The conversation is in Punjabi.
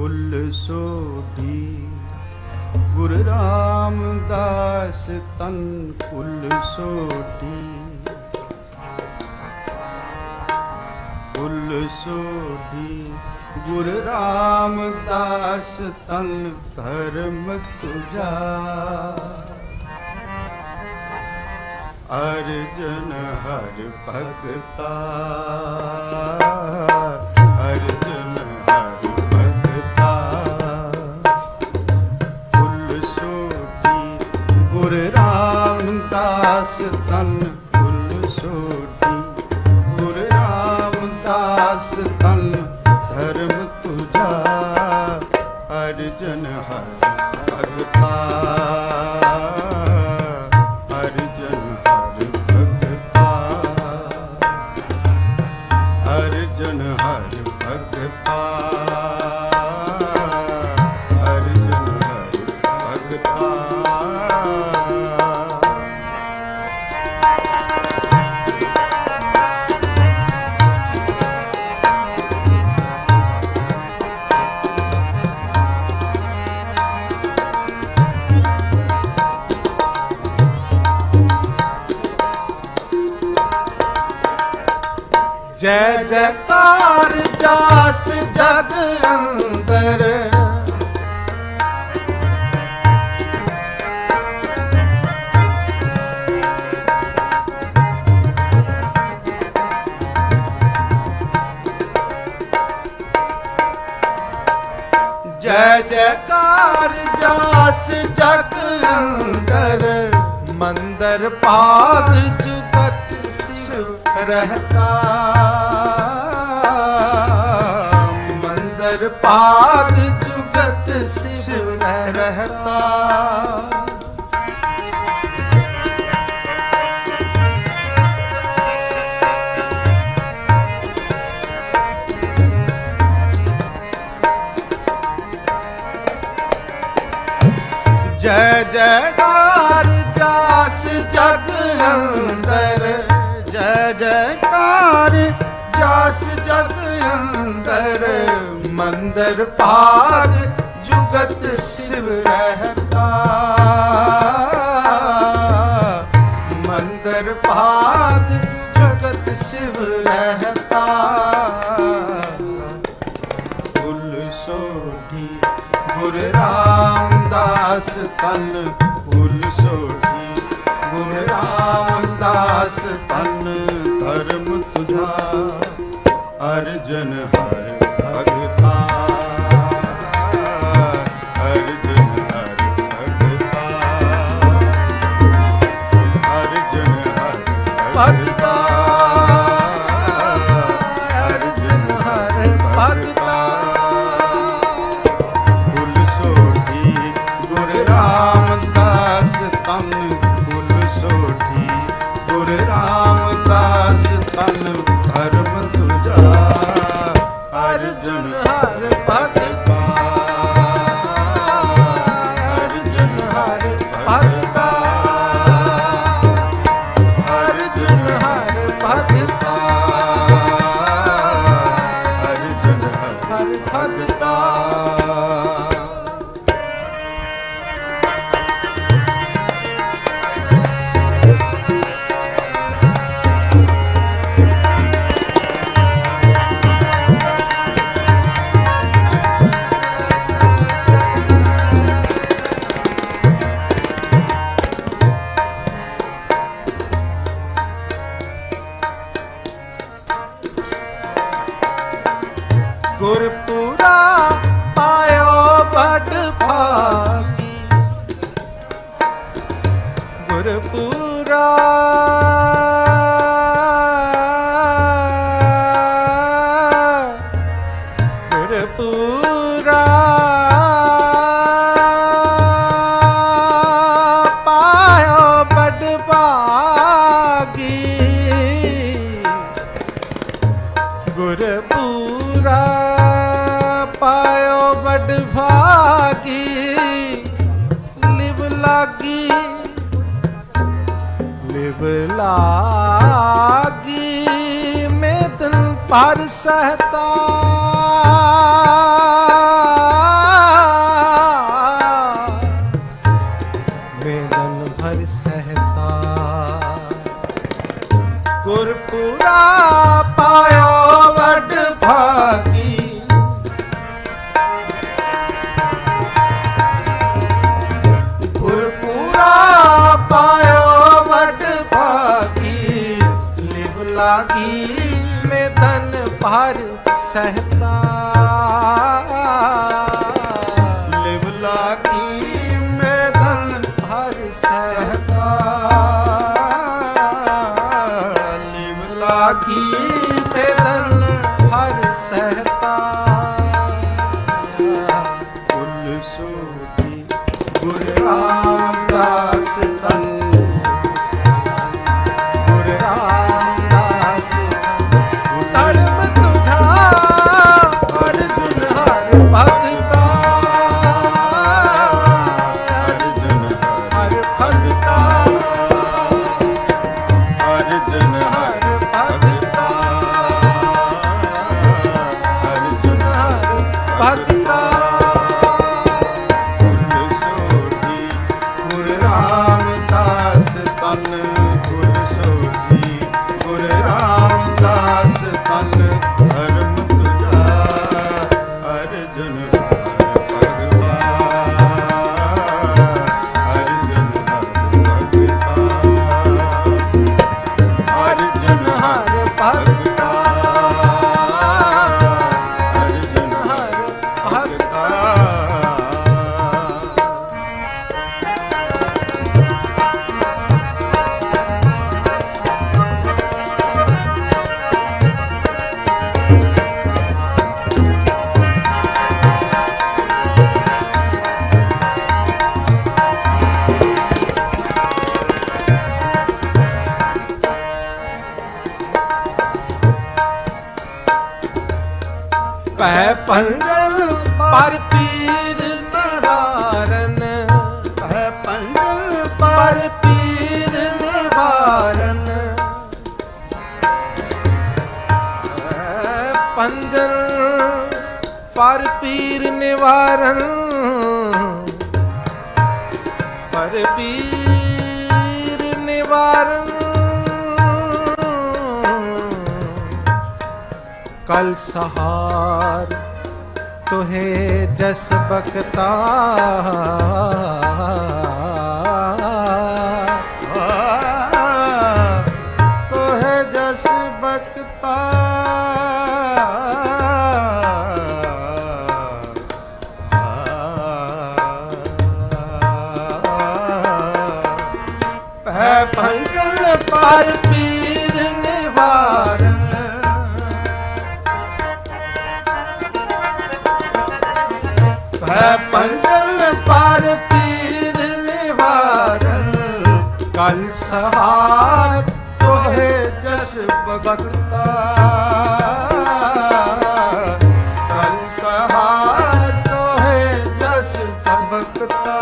ਫੁੱਲ ਸੋਢੀ। ਗੁਰ ਰਾਮਦਾਸ ਤਨ ਫੁੱਲ ਸੋਢੀ। ਫੁੱਲ ਸੋਢੀ। ਗੁਰ ਰਾਮਦਾਸ ਤਨ ਧਰਮ ਤੁਜਾ। ਅਰਜਨ ਹਰ ਭਗਤਾ। ਗੁਰ ਰਾਮਦਾਸ ਤਨ ਜੈਕਾਰ ਜਾਸ ਜਗ ਅੰਦਰ। ਜੈ ਜੈਕਾਰ ਜਾਸ ਜਗ ਅੰਦਰ ਮੰਦਰ ਪਾਗ ਜੁਗਤ ਸਿਵ ਰਹਤਾ ਮੰਦਰ ਪਾਗ ਜੁਗਤ ਸਿਵ ਰਹਤਾ ਜੈ ਮੰਦਰ ਪਾਗ ਜੁਗਤ ਸਿਵ ਰਹਤਾ। ਮੰਦਰ ਪਾਗ ਜੁਗਤ ਸਿਵ ਰਹਤਾ। ਗੁਲ ਸੋਢੀ ਗੁਰ ਰਾਮਦਾਸ ਤਨ ਬਿਵ ਲਾਗੀ ਮੈਂ ਤਨ ਪਰ ਸਹਤਾ। ਮੈਂ ਤਨ ਪਰ ਪਾਇਆ ਗੁਰੂ ਰਾਮਦਾਸ ਤਨ ਪਰ ਪੀਰ ਨਿਵਾਰਨ ਪਰ ਪੀਰ ਨਿਵਾਰਨ। ਕਲ ਸਹਾਰ ਤੁਹੇ ਜਸ ਬਖਤਾ। ਤੋਹਿ ਜਸ ਬਖਤਾ। ਪਰ ਪੀਰ ਨਿਵਾਰਨ। ਭੈ ਪੰਡਲ ਪਰ ਪੀਰ ਨਿਵਾਰਨ। ਕਲ ਸਹਾਰ ਤੋਹੇ ਜਸ ਬਗਤਾ ਕਲ ਸਹਾਰ ਤੋਹੇ ਜਸ ਬਗਤਾ